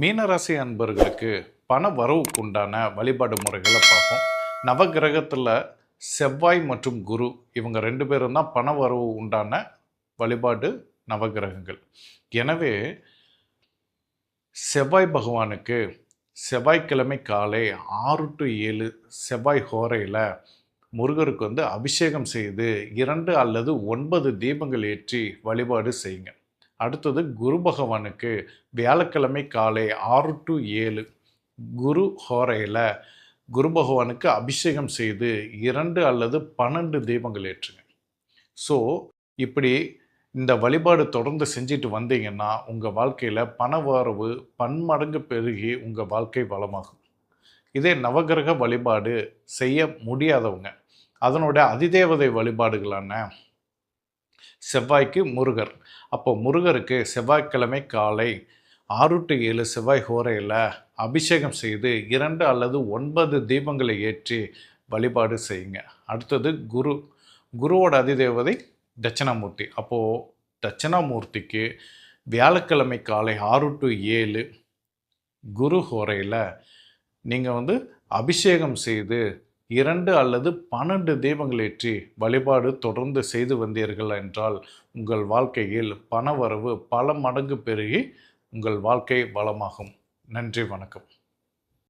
மீனராசி அன்பர்களுக்கு பண வரவுக்கு உண்டான வழிபாடு முறைகளை பார்ப்போம். நவகிரகத்தில் செவ்வாய் மற்றும் குரு இவங்க ரெண்டு பேரும் தான் பண வரவு உண்டான வழிபாடு நவகிரகங்கள் எனவே செவ்வாய் பகவானுக்கு செவ்வாய்க்கிழமை காலை ஆறு டு ஏழு செவ்வாய் ஹோரையில் முருகருக்கு வந்து அபிஷேகம் செய்து இரண்டு அல்லது ஒன்பது தீபங்கள் ஏற்றி வழிபாடு செய்யுங்க. அடுத்தது குரு பகவானுக்கு வியாழக்கிழமை காலை ஆறு டு ஏழு குரு ஹோரையில் குரு பகவானுக்கு அபிஷேகம் செய்து இரண்டு அல்லது பன்னெண்டு தீபங்கள் ஏற்றுங்க. ஸோ இப்படி இந்த வழிபாடு தொடர்ந்து செஞ்சுட்டு வந்தீங்கன்னா உங்கள் வாழ்க்கையில் பணவரவு பன்மடங்கு பெருகி உங்கள் வாழ்க்கை வளமாகும். இதே நவகிரக வழிபாடு செய்ய முடியாதவங்க அதனுடைய அதிதேவதை வழிபாடுகளான செவ்வாய்க்கு முருகர். அப்போ முருகருக்கு செவ்வாய்க்கிழமை காலை ஆறு டு ஏழு செவ்வாய் ஹோரையில் அபிஷேகம் செய்து இரண்டு அல்லது ஒன்பது தீபங்களை ஏற்றி வழிபாடு செய்யுங்க. அடுத்தது குரு. குருவோட அதிதேவதை தட்சிணாமூர்த்தி. அப்போது தட்சிணாமூர்த்திக்கு வியாழக்கிழமை காலை ஆறு டு ஏழு குரு ஹோரையில் நீங்கள் வந்து அபிஷேகம் செய்து இரண்டு அல்லது பன்னெண்டு தீபங்கள் ஏற்றி வழிபாடு தொடர்ந்து செய்து வந்தீர்கள் என்றால் உங்கள் வாழ்க்கையில் பணவரவு பல மடங்கு பெருகி உங்கள் வாழ்க்கை வளமாகும். நன்றி வணக்கம்.